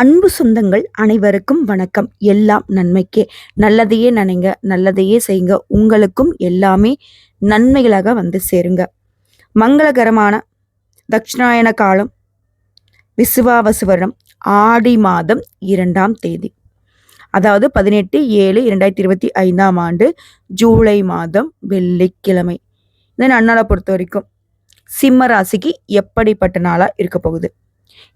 அன்பு சொந்தங்கள் அனைவருக்கும் வணக்கம். எல்லாம் நன்மைக்கே. நல்லதையே நினைங்க நல்லதையே செய்யுங்க. உங்களுக்கும் எல்லாமே நன்மைகளாக வந்து சேருங்க. மங்களகரமான தட்சிணாயன காலம் விசுவாவசு வருடம் ஆடி மாதம் இரண்டாம் தேதி. அதாவது பதினெட்டு ஏழு இரண்டாயிரத்தி இருபத்தி ஐந்தாம் ஆண்டு ஜூலை மாதம் வெள்ளிக்கிழமை. இந்த நன்னாளை பொறுத்த வரைக்கும் சிம்ம ராசிக்கு எப்படிப்பட்ட நாளாக இருக்க போகுது?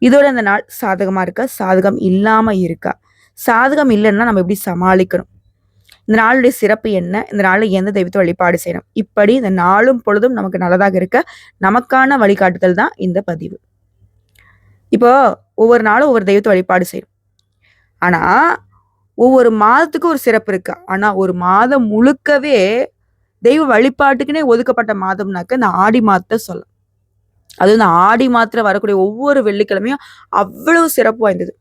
இதோட இந்த நாள் சாதகமாக இருக்கா? சாதகம் இல்லாமல் இருக்கா? சாதகம் இல்லைன்னா நம்ம எப்படி சமாளிக்கணும்? இந்த நாளுடைய சிறப்பு என்ன? இந்த நாளில் எந்த தெய்வத்தை வழிபாடு செய்யணும்? இப்படி இந்த நாளும் பொழுதும் நமக்கு நல்லதாக இருக்க நமக்கான வழிகாட்டுதல் தான் இந்த பதிவு. இப்போ ஒவ்வொரு நாளும் ஒவ்வொரு தெய்வத்தை வழிபாடு செய்யணும். ஆனால் ஒவ்வொரு மாதத்துக்கும் ஒரு சிறப்பு இருக்கு. ஆனால் ஒரு மாதம் முழுக்கவே தெய்வ வழிபாட்டுக்குன்னே ஒதுக்கப்பட்ட மாதம்னாக்க இந்த ஆடி மாதத்தை சொல்லலாம். அதுவும் இந்த ஆடி மாத்திரை வரக்கூடிய ஒவ்வொரு வெள்ளிக்கிழமையும் அவ்வளவு சிறப்பு வாய்ந்தது.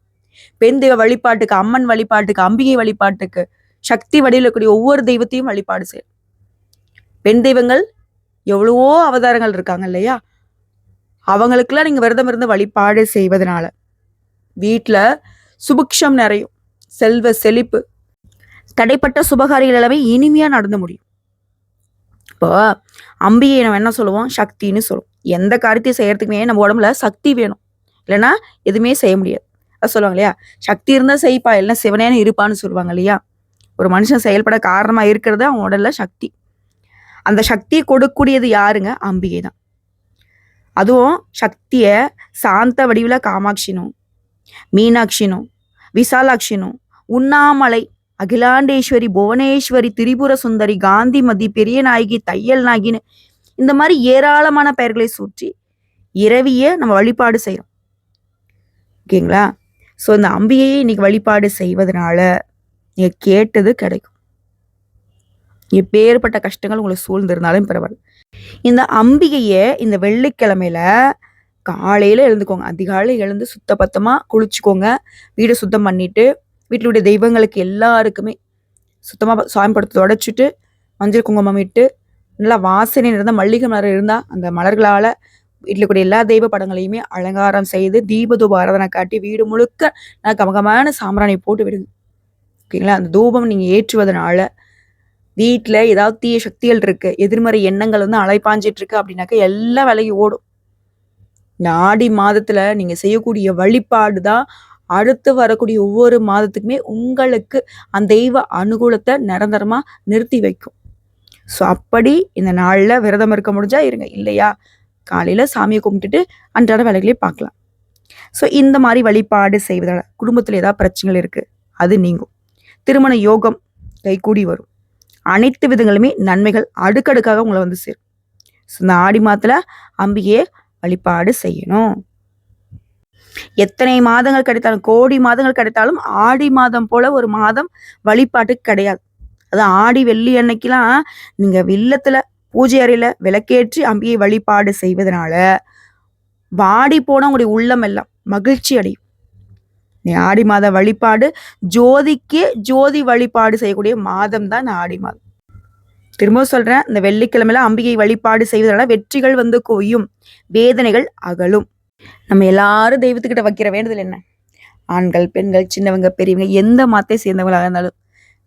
பெண் தெய்வ வழிபாட்டுக்கு அம்மன் வழிபாட்டுக்கு அம்பிகை வழிபாட்டுக்கு சக்தி வடிவில் இருக்கக்கூடிய ஒவ்வொரு தெய்வத்தையும் வழிபாடு செய்யும் பெண் தெய்வங்கள் எவ்வளவோ அவதாரங்கள் இருக்காங்க இல்லையா? அவங்களுக்கெல்லாம் நீங்க விரதம் இருந்து வழிபாடு செய்வதனால வீட்டில் சுபிக்ஷம் நிறையும் செல்வ செழிப்பு தடைப்பட்ட சுபகாரிகள் எல்லாமே இனிமையா நடந்து முடியும். இப்போ அம்பிகையை நம்ம என்ன சொல்லுவோம்? சக்தின்னு சொல்லுவோம். எந்த காரியத்தையும் செய்யறதுக்குமே நம்ம உடம்புல சக்தி வேணும். இல்லைன்னா எதுவுமே செய்ய முடியாது. அது சொல்லுவாங்க இல்லையா? சக்தி இருந்தால் செய்ப்பா இல்லைன்னா சிவனேன்னு இருப்பான்னு சொல்லுவாங்க இல்லையா? ஒரு மனுஷன் செயல்பட காரணமாக இருக்கிறது அவன் உடல்ல சக்தி. அந்த சக்தியை கொடுக்கக்கூடியது யாருங்க? அம்பிகை தான். அதுவும் சக்தியை சாந்த வடிவில் காமாட்சினும் மீனாட்சினும் விசாலாட்சினும் உண்ணாமலை அகிலாண்டேஸ்வரி புவனேஸ்வரி திரிபுர சுந்தரி காந்திமதி பெரிய நாயகி தையல் நாயகின்னு இந்த மாதிரி ஏராளமான பெயர்களை சூற்றி இரவிய நம்ம வழிபாடு செய்கிறோம் ஓகேங்களா? ஸோ இந்த அம்பிகையை இன்னைக்கு வழிபாடு செய்வதனால நீங்கள் கேட்டது கிடைக்கும். எப்பேற்பட்ட கஷ்டங்கள் உங்களை சூழ்ந்திருந்தாலும் பரவாயில்ல. இந்த அம்பிகையை இந்த வெள்ளிக்கிழமையில காலையில் எழுந்துக்கோங்க. அதிகாலையில் எழுந்து சுத்தபத்தமா குளிச்சுக்கோங்க. வீடை சுத்தம் பண்ணிட்டு வீட்டிலுடைய தெய்வங்களுக்கு எல்லாருக்குமே சுத்தமாக சாமி படத்தை தொடச்சிட்டு மஞ்சள் குங்குமம் இட்டு நல்லா வாசனை இருந்தால் மல்லிகை மலர் இருந்தால் அந்த மலர்களால் வீட்டில் கூடிய எல்லா தெய்வ படங்களையுமே அலங்காரம் செய்து தீபதூப ஆராதனை காட்டி வீடு முழுக்க நான் கமகமான சாம்பிராணி போட்டு விடுங்க. ஓகேங்களா? அந்த தூபம் நீங்கள் ஏற்றுவதனால வீட்டில் ஏதாவது தீய சக்திகள் இருக்குது எதிர்மறை எண்ணங்கள் வந்து அலைப்பாஞ்சிட்டு இருக்கு அப்படின்னாக்கா எல்லாம் விலகி ஓடும். இந்த ஆடி மாதத்துல நீங்கள் செய்யக்கூடிய வழிபாடு தான் அடுத்து வரக்கூடிய ஒவ்வொரு மாதத்துக்குமே உங்களுக்கு அந்த தெய்வ அனுகூலத்தை நிரந்தரமாக நிறுத்தி வைக்கும். ஸோ அப்படி இந்த நாளில் விரதம் இருக்க முடிஞ்சா இருங்க. இல்லையா? காலையில் சாமியை கும்பிட்டுட்டு அன்றாட வேலைகளையும் பார்க்கலாம். ஸோ இந்த மாதிரி வழிபாடு செய்வதால் குடும்பத்தில் ஏதாவது பிரச்சனைகள் இருக்குது அது நீங்கும். திருமண யோகம் கைகூடி வரும். அனைத்து விதங்களுமே நன்மைகள் அடுக்கடுக்காக உங்களை வந்து சேரும். ஸோ இந்த ஆடி மாதத்தில் அம்பிகையை வழிபாடு செய்யணும். எத்தனை மாதங்கள் கிடைத்தாலும் கோடி மாதங்கள் கிடைத்தாலும் ஆடி மாதம் போல ஒரு மாதம் வழிபாட்டுக்கு கிடையாது. அது ஆடி வெள்ளி அன்னைக்கெல்லாம் நீங்க வில்லத்துல பூஜை அறையில விளக்கேற்றி அம்பியை வழிபாடு செய்வதனால வாடி போன உங்களுடைய உள்ளம் எல்லாம் மகிழ்ச்சி அடையும். நீ ஆடி மாத வழிபாடு ஜோதிக்கே ஜோதி வழிபாடு செய்யக்கூடிய மாதம் தான் இந்த ஆடி மாதம். திரும்ப சொல்றேன் இந்த வெள்ளிக்கிழமையில அம்பிகை வழிபாடு செய்வதனால வெற்றிகள் வந்து குவியும் வேதனைகள் அகலும். நம்ம எல்லாரும் தெய்வத்துக்கிட்ட வைக்கிற வேண்டுதல் என்ன? ஆண்கள் பெண்கள் சின்னவங்க பெரியவங்க எந்த மாத்தை சேர்ந்தவங்களாக இருந்தாலும்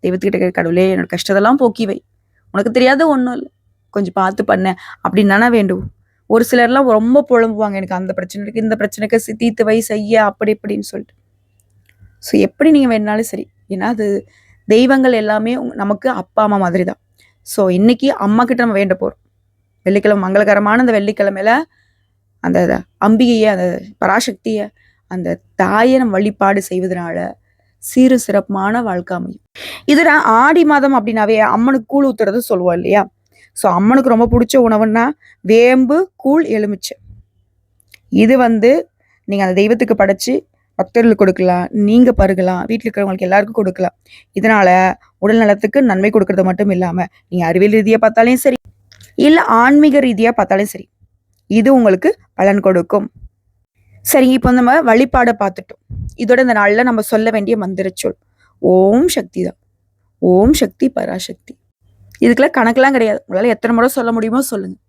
தெய்வத்துக்கிட்ட கடவுளே என்னோட கஷ்டத்தெல்லாம் போக்கி வை. உனக்கு தெரியாத ஒன்றும் இல்லை. கொஞ்சம் பார்த்து பண்ண. அப்படின்னு தானே வேண்டும். ஒரு சிலர்லாம் ரொம்ப புலம்புவாங்க. எனக்கு அந்த பிரச்சனை இருக்குது இந்த பிரச்சனைக்கு சி- வை செய்ய அப்படி இப்படின்னு சொல்லிட்டு. ஸோ எப்படி நீங்கள் வேணாலும் சரி. ஏன்னா அது தெய்வங்கள் எல்லாமே நமக்கு அப்பா அம்மா மாதிரி தான் ஸோ இன்னைக்கு அம்மா கிட்ட நம்ம வேண்ட போகிறோம் வெள்ளிக்கிழமை மங்களகரமான அந்த வெள்ளிக்கிழமையில அந்த அம்பிகையை அந்த பராசக்தியை அந்த தாயை நம்ம வழிபாடு செய்வதனால சீரு சிறப்பான வாழ்க்கை அமையும். இதில் ஆடி மாதம் அப்படின்னாவே அம்மனுக்கு கூழ் ஊத்துறது சொல்லுவோம் இல்லையா? ஸோ அம்மனுக்கு ரொம்ப பிடிச்ச உணவுன்னா வேம்பு கூழ் எலுமிச்சை. இது வந்து நீங்கள் அந்த தெய்வத்துக்கு படைச்சி பக்தர்களுக்கு கொடுக்கலாம் நீங்கள் பருகலாம் வீட்டில் இருக்கிறவங்களுக்கு எல்லாருக்கும் கொடுக்கலாம். இதனால உடல் நலத்துக்கு நன்மை கொடுக்கறது மட்டும் இல்லாமல் நீங்கள் அறிவியல் ரீதியாக பார்த்தாலும் சரி இல்லை ஆன்மீக ரீதியாக பார்த்தாலும் சரி இது உங்களுக்கு பலன் கொடுக்கும். சரி இப்போ நம்ம வழிபாடை பார்த்துட்டோம். இதோட இந்த நாளில் நம்ம சொல்ல வேண்டிய மந்திர சொல். ஓம் சக்தி தான். ஓம் சக்தி பராசக்தி. இதுக்கெல்லாம் கணக்கெல்லாம் கிடையாது. உங்களால் எத்தனை முறை சொல்ல முடியுமோ சொல்லுங்கள்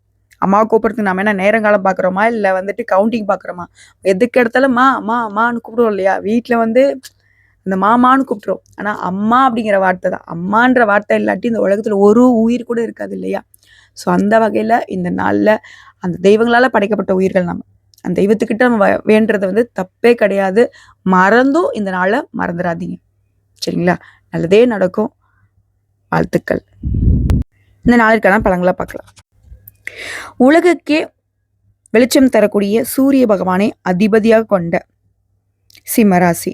அம்மா கூப்பிட்றதுக்கு நம்ம என்ன நேரங்காலம் பார்க்குறோமா? இல்லை வந்துட்டு கவுண்டிங் பார்க்குறோமா? எதுக்கு எடுத்தாலும் மா அம்மா அம்மான்னு கூப்பிடுவோம் இல்லையா? வீட்டில் வந்து இந்த மாமான்னு கூப்பிட்றோம் ஆனால் அம்மா அப்படிங்கிற வார்த்தை தான். அம்மான்ற வார்த்தை இல்லாட்டி இந்த உலகத்தில் ஒரு உயிர் கூட இருக்காது இல்லையா? ஸோ அந்த வகையில் இந்த நாளில் அந்த தெய்வங்களால் படைக்கப்பட்ட உயிர்கள் நம்ம. அந்த தெய்வத்துக்கிட்ட நம்ம வ- வேண்டுறது வந்து தப்பே கிடையாது. மறந்தும் இந்த நாளை மறந்துடாதீங்க சரிங்களா? நல்லதே நடக்கும். வாழ்த்துக்கள். இந்த நாளிற்கான பழங்களை பார்க்கலாம். உலகுக்கே வெளிச்சம் தரக்கூடிய சூரிய பகவானை அதிபதியாக கொண்ட சிம்ம ராசி.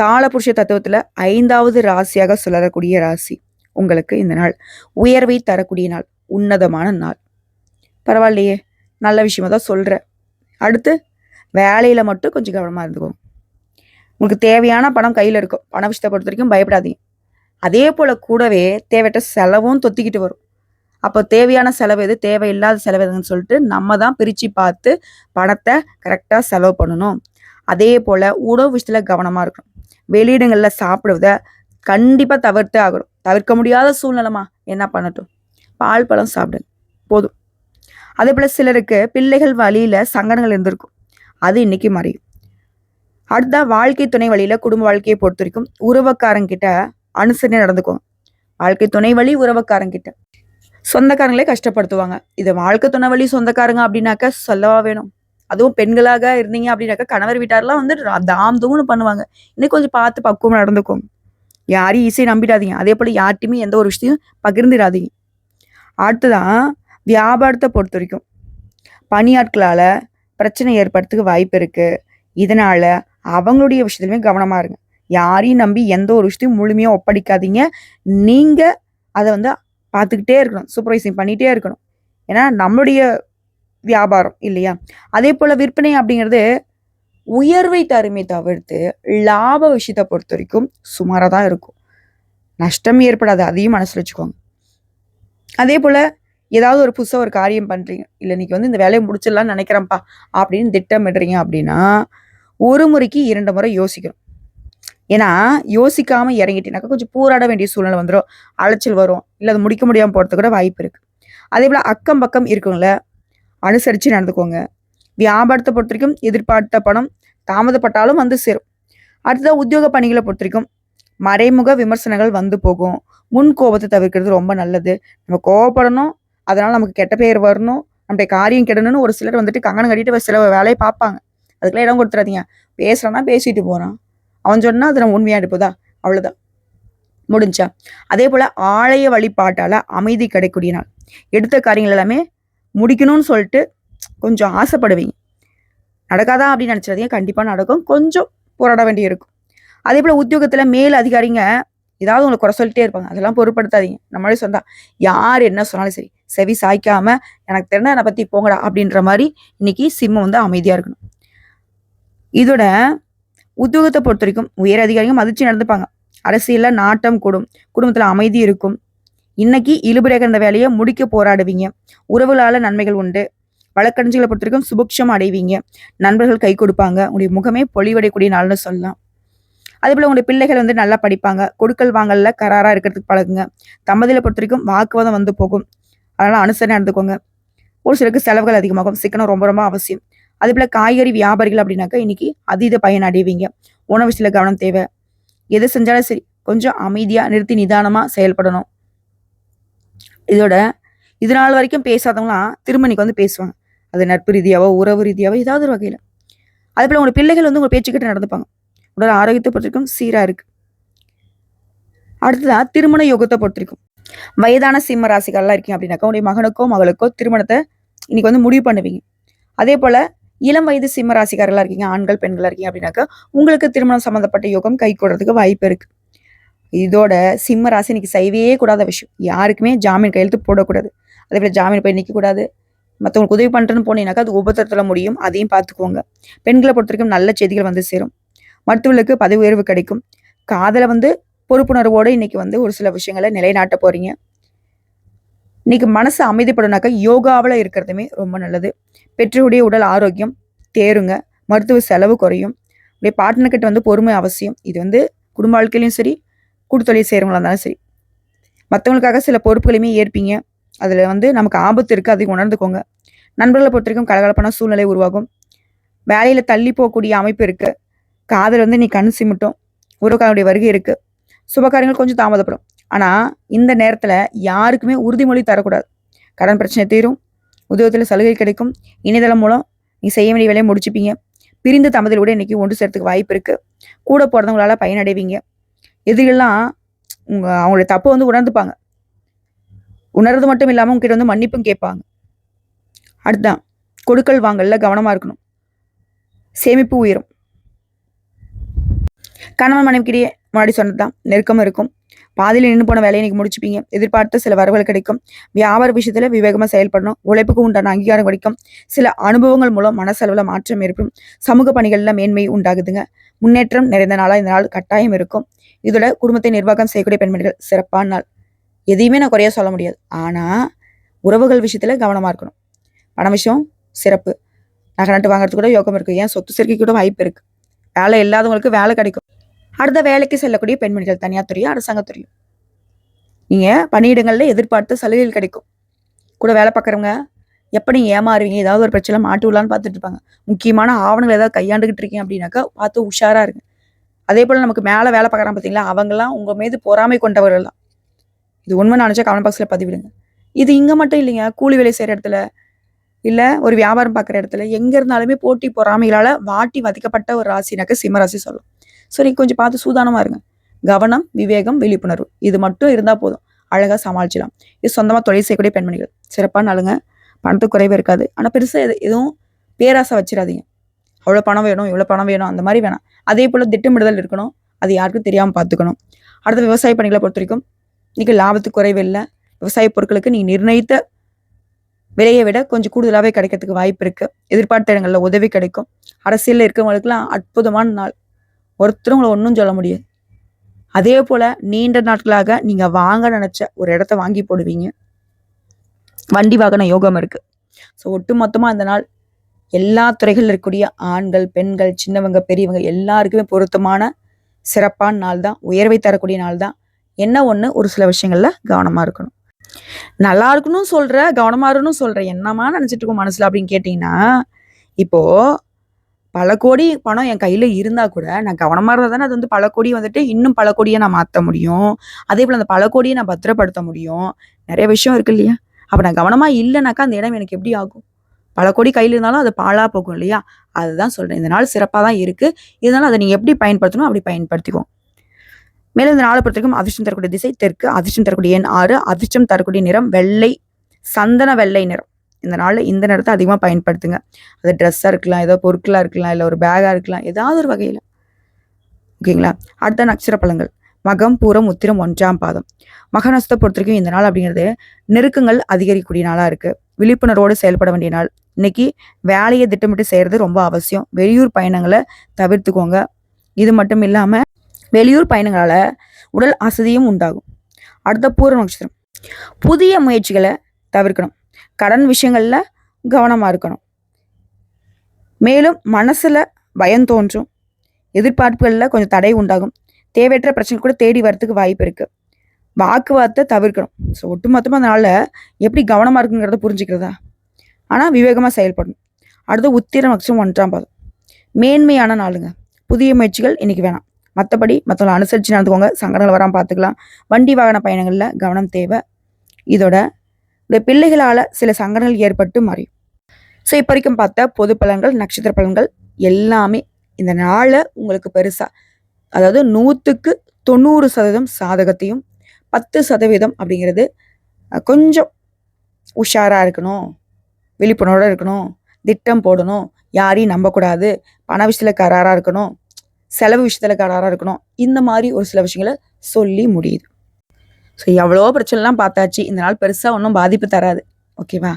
காலபுருஷ தத்துவத்தில் ஐந்தாவது ராசியாக சொல்லக்கூடிய ராசி உங்களுக்கு இந்த நாள். உயர்வை தரக்கூடிய நாள் உன்னதமான நாள். பரவாயில்லையே நல்ல விஷயமா தான் சொல்கிறேன் அடுத்து வேலையில் மட்டும் கொஞ்சம் கவனமாக இருந்துக்கோங்க. உங்களுக்கு தேவையான பணம் கையில் இருக்கும். பண விஷயத்தை பொறுத்த வரைக்கும் பயப்படாதீங்க. அதே போல் கூடவே தேவையற்ற செலவும் தொத்திக்கிட்டு வரும். அப்போ தேவையான செலவு எது? தேவையில்லாத செலவு எதுன்னு சொல்லிட்டு நம்ம தான் பிரித்து பார்த்து பணத்தை கரெக்டாக செலவு பண்ணணும். அதே போல் உணவு விஷயத்தில் கவனமாக இருக்கணும். வெளியிடங்களில் சாப்பிடுவத கண்டிப்பாக தவிர்த்தே ஆகணும். தவிர்க்க முடியாத சூழ்நிலைமா என்ன பண்ணட்டும்? பால் பழம் சாப்பிடுங்க. போதும். அதே போல் சிலருக்கு பிள்ளைகள் வழியில் சங்கடங்கள் இருந்திருக்கும். அது இன்னைக்கு மறையும். அடுத்தா வாழ்க்கை துணை வழியில் குடும்ப வாழ்க்கையை பொறுத்த வரைக்கும் உறவக்காரங்கிட்ட அனுசரணை நடந்துக்கும் வாழ்க்கை துணை வழி உறவக்காரங்கிட்ட. சொந்தக்காரங்களே கஷ்டப்படுத்துவாங்க. இது வாழ்க்கை துணை வழி சொந்தக்காரங்க அப்படின்னாக்க சொல்லவா வேணும்? அதுவும் பெண்களாக இருந்தீங்க அப்படின்னாக்கா கணவர் வீட்டார்லாம் வந்து தாம் தூம்னு பண்ணுவாங்க. இன்னும் கொஞ்சம் பார்த்து பக்குவம் நடந்துக்கோங்க. யாரையும் ஈஸியாக நம்பிடாதீங்க. அதே போல் யார்ட்டையுமே எந்த ஒரு விஷயத்தையும் பகிர்ந்துடாதீங்க. அடுத்ததான் வியாபாரத்தை பொறுத்த வரைக்கும். பணியாட்களால் பிரச்சனை ஏற்படுறதுக்கு வாய்ப்பு இருக்குது இதனால் அவங்களுடைய விஷயத்துலையுமே கவனமாக இருங்க. யாரையும் நம்பி எந்த ஒரு விஷயத்தையும் முழுமையாக ஒப்படைக்காதீங்க. நீங்கள் அதை வந்து பார்த்துக்கிட்டே இருக்கணும். சூப்பர்வைசிங் பண்ணிகிட்டே இருக்கணும். ஏன்னா நம்மளுடைய வியாபாரம் இல்லையா? அதே போல் விற்பனை அப்படிங்கிறது உயர்வை தருமே தவிர்த்து லாப விஷயத்தை பொறுத்த வரைக்கும் சுமாராக தான் இருக்கும். நஷ்டம் ஏற்படாது அதையும் மனசில் வச்சுக்கோங்க. அதே போல் ஏதாவது ஒரு புதுசாக ஒரு காரியம் பண்ணுறீங்க இல்லை இன்னைக்கு வந்து இந்த வேலையை முடிச்சிடலாம்னு நினைக்கிறேன்ப்பா அப்படின்னு திட்டமிடுறீங்க அப்படின்னா ஒரு முறைக்கு இரண்டு முறை யோசிக்கணும். ஏன்னா யோசிக்காமல் இறங்கிட்டீங்கனாக்கா கொஞ்சம் போராட வேண்டிய சூழ்நிலை வந்துடும் அலைச்சல் வரும். இல்லை அது முடிக்க முடியாமல் போகிறதுக்கு கூட வாய்ப்பு இருக்குது அதே போல் அக்கம் பக்கம் இருக்குங்கள அனுசரித்து நடந்துக்கோங்க. வியாபாரத்தை பொறுத்த வரைக்கும் எதிர்பார்த்த பணம் தாமதப்பட்டாலும் வந்து சேரும். அடுத்ததாக உத்தியோக பணிகளை பொறுத்த வரைக்கும் மறைமுக விமர்சனங்கள் வந்து போகும். முன் கோபத்தை தவிர்க்கிறது ரொம்ப நல்லது. நம்ம கோவப்படணும் அதனால் நமக்கு கெட்ட பேர் வரணும் நம்முடைய காரியம் கெடணும்னு ஒரு சிலர் வந்துட்டு கங்கணம் கட்டிட்டு சில வேலையை பார்ப்பாங்க. அதுக்கெல்லாம் இடம் கொடுத்துறாதீங்க. பேசுறான்னா பேசிட்டு போகிறான் அவன் சொன்னால் அது நம்ம உண்மையாக எடுப்பதா? அவ்வளோதான் முடிஞ்சா. அதே போல் ஆலய வழிபாட்டால் அமைதி கிடைக்கூடிய நாள். எடுத்த காரியங்கள் எல்லாமே முடிக்கணும்னு சொல்லிட்டு கொஞ்சம் ஆசைப்படுவீங்க. நடக்காதா அப்படின்னு நினைச்சிடாதீங்க கண்டிப்பாக நடக்கும். கொஞ்சம் போராட வேண்டி இருக்கும் அதே போல் உத்தியோகத்தில் மேல் அதிகாரிங்க ஏதாவது உங்களை குறை சொல்லிட்டே இருப்பாங்க. அதெல்லாம் பொருட்படுத்தாதீங்க. நம்மளே சொந்தா யார் என்ன சொன்னாலும் சரி செவி சாய்க்காம எனக்கு தெரிஞ்ச என்னை பற்றி போங்கடா அப்படின்ற மாதிரி இன்னைக்கு சிம்மம் வந்து அமைதியாக இருக்கணும். இதோட உத்தியோகத்தை பொறுத்த வரைக்கும் உயர் அதிகாரிகள் மதிச்சு நடந்துப்பாங்க. அரசியலில் நாட்டம் கூடும். குடும்பத்தில் அமைதி இருக்கும். இன்னைக்கு இழுபறியாக இருந்த வேலையை முடிக்க போராடுவீங்க. உறவுகளால நன்மைகள் உண்டு. வழக்கறிஞர்களை பொறுத்த வரைக்கும் அடைவீங்க. நண்பர்கள் கை கொடுப்பாங்க. உங்களுடைய முகமே பொலிவடையக்கூடிய நாள்னு சொல்லலாம். அதே போல உங்களுடைய பிள்ளைகள் வந்து நல்லா படிப்பாங்க. கொடுக்கல் வாங்கல கராரா இருக்கிறதுக்கு பழகுங்க. தம்பதியில பொறுத்த வரைக்கும் வாக்குவாதம் வந்து போகும். அதனால அனுசரணை நடந்துக்கோங்க. ஒரு சிலருக்கு செலவுகள் அதிகமாகும். சிக்கனம் ரொம்ப ரொம்ப அவசியம். அதே போல காய்கறி வியாபாரிகள் அப்படின்னாக்கா இன்னைக்கு அதீத பயன் அடைவீங்க. உணவு சில கவனம் தேவை. எது செஞ்சாலும் சரி கொஞ்சம் அமைதியா நிறுத்தி நிதானமா செயல்படணும். இதோட இது நாள் வரைக்கும் பேசாதவங்களாம் திருமணிக்கு வந்து பேசுவாங்க. அது நட்பு ரீதியாவோ உறவு ரீதியாவோ ஏதாவது ஒரு வகையில். அதே போல் உங்களோட பிள்ளைகள் வந்து உங்கள் பேச்சுக்கிட்ட நடந்துப்பாங்க. உடல் ஆரோக்கியத்தை பொறுத்திருக்கும் சீராக இருக்குது அடுத்ததாக திருமண யோகத்தை பொறுத்திருக்கும். வயதான சிம்ம ராசிகள்லாம் இருக்கீங்க அப்படின்னாக்கா உடைய மகனுக்கோ மகளுக்கோ திருமணத்தை இன்னைக்கு வந்து முடிவு பண்ணுவீங்க. அதே போல் இளம் வயது சிம்ம ராசிக்காரர்களா இருக்கீங்க ஆண்கள் பெண்களாக இருக்கீங்க அப்படின்னாக்கா உங்களுக்கு திருமணம் சம்மந்தப்பட்ட யோகம் கை கொடுறதுக்கு வாய்ப்பு இருக்குது இதோட சிம்ம ராசி இன்னைக்கு செய்யவே கூடாத விஷயம். யாருக்குமே ஜாமீன் கையெழுத்து போடக்கூடாது. அதே போல ஜாமீன் போய் நிற்கக்கூடாது மற்றவங்களுக்கு உதவி பண்ணுறேன்னு போனீங்கன்னாக்கா அது உபத்திரத்தில் முடியும். அதையும் பார்த்துக்கோங்க பெண்களை பொறுத்த வரைக்கும் நல்ல செய்திகள் வந்து சேரும். மருத்துவர்களுக்கு பதவி உயர்வு கிடைக்கும். காதலை வந்து பொறுப்புணர்வோடு இன்னைக்கு வந்து ஒரு சில விஷயங்களை நிலைநாட்ட போறீங்க. இன்னைக்கு மனசு அமைதிப்படுனாக்கா யோகாவில் இருக்கிறதுமே ரொம்ப நல்லது. பெற்றோருடைய உடல் ஆரோக்கியம் தேருங்க. மருத்துவ செலவு குறையும். உடைய பார்ட்னர்கிட்ட வந்து பொறுமை அவசியம். இது வந்து குடும்ப வாழ்க்கையிலையும் சரி கூட்டுத்தொழில் செய்கிறவங்களா இருந்தாலும் சரி. மற்றவங்களுக்காக சில பொறுப்புகளையுமே ஏற்பீங்க. அதில் வந்து நமக்கு ஆபத்து இருக்குது அதை உணர்ந்துக்கோங்க. நண்பர்களை பொறுத்த வரைக்கும் கலகலப்பான சூழ்நிலை உருவாகும். வேலையில் தள்ளி போகக்கூடிய அமைப்பு இருக்குது காதல் வந்து நீ கண் சிமிட்டும். உறவுக்காரனுடைய வருகை இருக்குது சுபகாரியங்கள் கொஞ்சம் தாமதப்படும். ஆனால் இந்த நேரத்தில் யாருக்குமே உறுதிமொழி தரக்கூடாது. கடன் பிரச்சனை தீரும். உதவத்தில் சலுகை கிடைக்கும். இணையதளம் மூலம் நீ செய்ய வேண்டிய வேலையை முடிச்சுப்பீங்க. பிரிந்து தம்பதியில் கூட இன்னைக்கு ஒன்று சேர்த்துக்கு வாய்ப்பு இருக்குது கூட போறவங்களால பயனடைவீங்க. எதிரிகள்லாம் உங்கள் அவங்களுடைய தப்பை வந்து உணர்ந்துப்பாங்க. உணர்றது மட்டும் இல்லாமல் உங்ககிட்ட வந்து மன்னிப்பும் கேட்பாங்க. அடுத்தான் கொடுக்கல் வாங்கல்ல கவனமாக இருக்கணும். சேமிப்பு உயரும். கணவன் மனைவிக்கிடையே முன்னாடி சொன்னதுதான் நெருக்கம் இருக்கும். பாதியில் நின்று போன வேலையை இன்னைக்கு முடிச்சுப்பீங்க. எதிர்பார்த்த சில வரவுகள் கிடைக்கும். வியாபார விஷயத்தில் விவேகமாக செயல்படணும். உழைப்புக்கு உண்டான அங்கீகாரம் கிடைக்கும். சில அனுபவங்கள் மூலம் மனசளவில் மாற்றம் ஏற்படும். சமூக பணிகளில் மேன்மை உண்டாகுதுங்க. முன்னேற்றம் நிறைந்த நாளாக இந்த நாள் கட்டாயம் இருக்கும். இதோட குடும்பத்தை நிர்வாகம் செய்யக்கூடிய பெண்மணிகள் சிறப்பான நாள். எதையுமே நான் குறைய சொல்ல முடியாது. ஆனால் உறவுகள் விஷயத்தில் கவனமாக இருக்கணும். பண விஷயம் சிறப்பு. நகை நட்டு வாங்குறதுக்கு கூட யோகம் இருக்குது ஏன்? சொத்து சேர்க்கை கூட வாய்ப்பு இருக்குது வேலை இல்லாதவங்களுக்கு வேலை கிடைக்கும். அடுத்த வேலைக்கு செல்லக்கூடிய பெண்மணிகள் தனியார் துறையோ அரசாங்கத்துறையோ நீங்கள் பணியிடங்களில் எதிர்பார்த்து சலுகைகள் கிடைக்கும். கூட வேலை பார்க்குறவங்க எப்போ நீங்கள் ஏமாறுவீங்க? ஏதாவது ஒரு பிரச்சனை மாட்டி விடலான்னு பார்த்துட்டு இருப்பாங்க. முக்கியமான ஆவணங்கள் ஏதாவது கையாண்டுக்கிட்டு இருக்கீங்க அப்படின்னாக்கா பார்த்து உஷாராக இருங்க. அதே போல் நமக்கு மேலே வேலை பார்க்குறாங்க பார்த்தீங்களா அவங்களாம் உங்கள் மீது பொறாமை கொண்டவர்கள் தான். இது உண்மை நினச்சா கமெண்ட் பாக்ஸில் பதிவிடுங்க. இது இங்கே மட்டும் இல்லைங்க கூலி வேலை செய்கிற இடத்துல இல்லை ஒரு வியாபாரம் பார்க்குற இடத்துல எங்கே இருந்தாலுமே போட்டி பொறாமைகளால் வாட்டி வதைக்கப்பட்ட ஒரு ராசினாக்க சிம்மராசி சொல்லும். ஸோ நீங்கள் கொஞ்சம் பார்த்து சூதானமாக இருங்க. கவனம் விவேகம் விழிப்புணர்வு இது மட்டும் இருந்தால் போதும். அழகாக சமாளிச்சிடலாம். இது சொந்தமாக தொழில் செய்யக்கூடிய பெண்மணிகள். சிறப்பாக நாளுங்க பணத்துக்கு குறைவே இருக்காது. ஆனால் பெருசாக எது எதுவும் பேராசை வச்சிடாதீங்க. அவ்வளோ பணம் வேணும் இவ்வளோ பணம் வேணும் அந்த மாதிரி வேணாம். அதே போல் திட்டமிடுதல் இருக்கணும். அது யாருக்கும் தெரியாமல் பார்த்துக்கணும். அடுத்த விவசாய பணிகளை பொறுத்த வரைக்கும் இன்றைக்கி லாபத்துக்கு குறைவு இல்லை. விவசாய பொருட்களுக்கு நீ நிர்ணயித்த விலையை விட கொஞ்சம் கூடுதலாகவே கிடைக்கிறதுக்கு வாய்ப்பு இருக்குது எதிர்பார்த்த இடங்களில் உதவி கிடைக்கும். அரசியலில் இருக்கவங்களுக்குலாம் அற்புதமான நாள். ஒருத்தரும் உங்களை ஒன்றும் சொல்ல முடியாது. அதே போல் நீண்ட நாட்களாக நீங்கள் வாங்க நினச்ச ஒரு இடத்த வாங்கி போடுவீங்க. வண்டி வாகன யோகம் இருக்குது ஸோ ஒட்டு மொத்தமாக அந்த நாள் எல்லா துறைகளில் இருக்கக்கூடிய ஆண்கள் பெண்கள் சின்னவங்க பெரியவங்க எல்லாருக்குமே பொருத்தமான சிறப்பான நாள் தான் உயர்வை தரக்கூடிய நாள் தான் என்ன ஒன்று ஒரு சில விஷயங்களில் கவனமாக இருக்கணும். நல்லா இருக்கணும் சொல்கிற கவனமாக இருக்கணும் சொல்கிற என்னமா நினைச்சிட்டு இருக்கோம் அப்படின்னு கேட்டிங்கன்னா இப்போது பல கோடி பணம் என் கையில் இருந்தால் கூட நான் கவனமாக இருந்தால் தானே அது வந்து பல கோடி வந்துட்டு இன்னும் பல கோடியை நான் மாற்ற முடியும். அதே போல் அந்த பல கோடியை நான் பத்திரப்படுத்த முடியும். நிறைய விஷயம் இருக்கு இல்லையா? அப்போ நான் கவனமாக இல்லைனாக்கா அந்த இடம் எனக்கு எப்படி ஆகும்? பல கோடி கையில் இருந்தாலும் அது பாழா போகும் இல்லையா? அதுதான் சொல்றேன். இந்த நாள் சிறப்பாக தான் இருக்கு. இதனால அதை நீங்க எப்படி பயன்படுத்தணும்? அப்படி பயன்படுத்திக்கும் மேலும் இந்த நாளை பொறுத்த வரைக்கும் அதிர்ஷ்டம் தரக்கூடிய திசை தெற்கு அதிர்ஷ்டம் தரக்கூடிய எண் ஆறு அதிர்ஷ்டம் தரக்கூடிய நிறம் வெள்ளை சந்தன வெள்ளை நிறம். இந்த நாளில் இந்த நிறத்தை அதிகமாக பயன்படுத்துங்க. அது ட்ரெஸ்ஸாக இருக்கலாம் ஏதோ பொருட்களாக இருக்கலாம் இல்லை ஒரு பேக்காக இருக்கலாம் ஏதாவது ஒரு வகையில். ஓகேங்களா? அடுத்த நட்சத்திர பழங்கள். மகம் பூரம் உத்திரம் ஒன்றாம் பாதம். மக பொறுத்த வரைக்கும் இந்த நாள் அப்படிங்கிறது நெருக்கங்கள் அதிகரிக்கக்கூடிய நாளாக இருக்குது விழிப்புணர்வோடு செயல்பட வேண்டிய நாள். இன்னைக்கு வேலையை திட்டமிட்டு செய்கிறது ரொம்ப அவசியம். வெளியூர் பயணங்களை தவிர்த்துக்கோங்க. இது மட்டும் இல்லாமல் வெளியூர் பயணங்களால் உடல் அசதியும் உண்டாகும். அடுத்த பூர நட்சத்திரம். புதிய முயற்சிகளை தவிர்க்கணும். கடன் விஷயங்களில் கவனமாக இருக்கணும். மேலும் மனசில் பயம் தோன்றும். எதிர்பார்ப்புகளில் கொஞ்சம் தடை உண்டாகும். தேவையற்ற பிரச்சனை கூட தேடி வரத்துக்கு வாய்ப்பு இருக்குது வாக்குவாதத்தை தவிர்க்கணும். ஸோ ஒட்டுமொத்தமாக அதனால் எப்படி கவனமாக இருக்குங்கிறத புரிஞ்சுக்கிறதா? ஆனால் விவேகமாக செயல்படணும். அடுத்து உத்திரம் நட்சத்திரம் ஒன்றாம் பாதம். மேன்மையான நாளுங்க. புதிய முயற்சிகள் இன்றைக்கி வேணாம். மற்றபடி மற்றவங்களை அனுசரித்து நடந்துக்கோங்க. சங்கடங்கள் வராமல் பார்த்துக்கலாம் வண்டி வாகன பயணங்களில் கவனம் தேவை. இதோட இந்த பிள்ளைகளால் சில சங்கடங்கள் ஏற்பட்டு மறையும். ஸோ இப்போ வரைக்கும் பார்த்த பொது பலன்கள் நட்சத்திர பலன்கள் எல்லாமே இந்த நாளை உங்களுக்கு பெருசாக அதாவது நூற்றுக்கு தொண்ணூறு சதவீதம் சாதகத்தையும் பத்து சதவீதம் அப்படிங்கிறது கொஞ்சம் உஷாராக இருக்கணும். விழிப்புணர்வோடு இருக்கணும். திட்டம் போடணும். யாரையும் நம்பக்கூடாது. பண விஷயத்தில் கராராக இருக்கணும். செலவு விஷயத்தில் கராராக இருக்கணும். இந்த மாதிரி ஒரு சில விஷயங்களை சொல்லி முடியுது. ஸோ எவ்வளோ பிரச்சனைலாம் பார்த்தாச்சு. இந்த நாள் பெருசாக ஒன்றும் பாதிப்பு தராது. ஓகேவா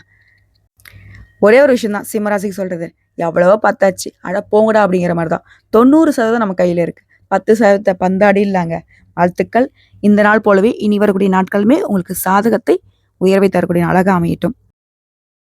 ஒரே ஒரு விஷயம் தான் சிம்மராசிக்கு சொல்கிறது எவ்வளவோ பார்த்தாச்சு. அட போங்கடா அப்படிங்கிற மாதிரி தான். தொண்ணூறு சதவீதம் நம்ம கையில் இருக்குது பத்து சதவீதத்தை பந்தாடி இல்லாங்க. வாழ்த்துக்கள். இந்த நாள் போலவே இனி வரக்கூடிய நாட்களுமே உங்களுக்கு சாதகத்தை உயர்வை தரக்கூடிய நாளாக அமையட்டும்.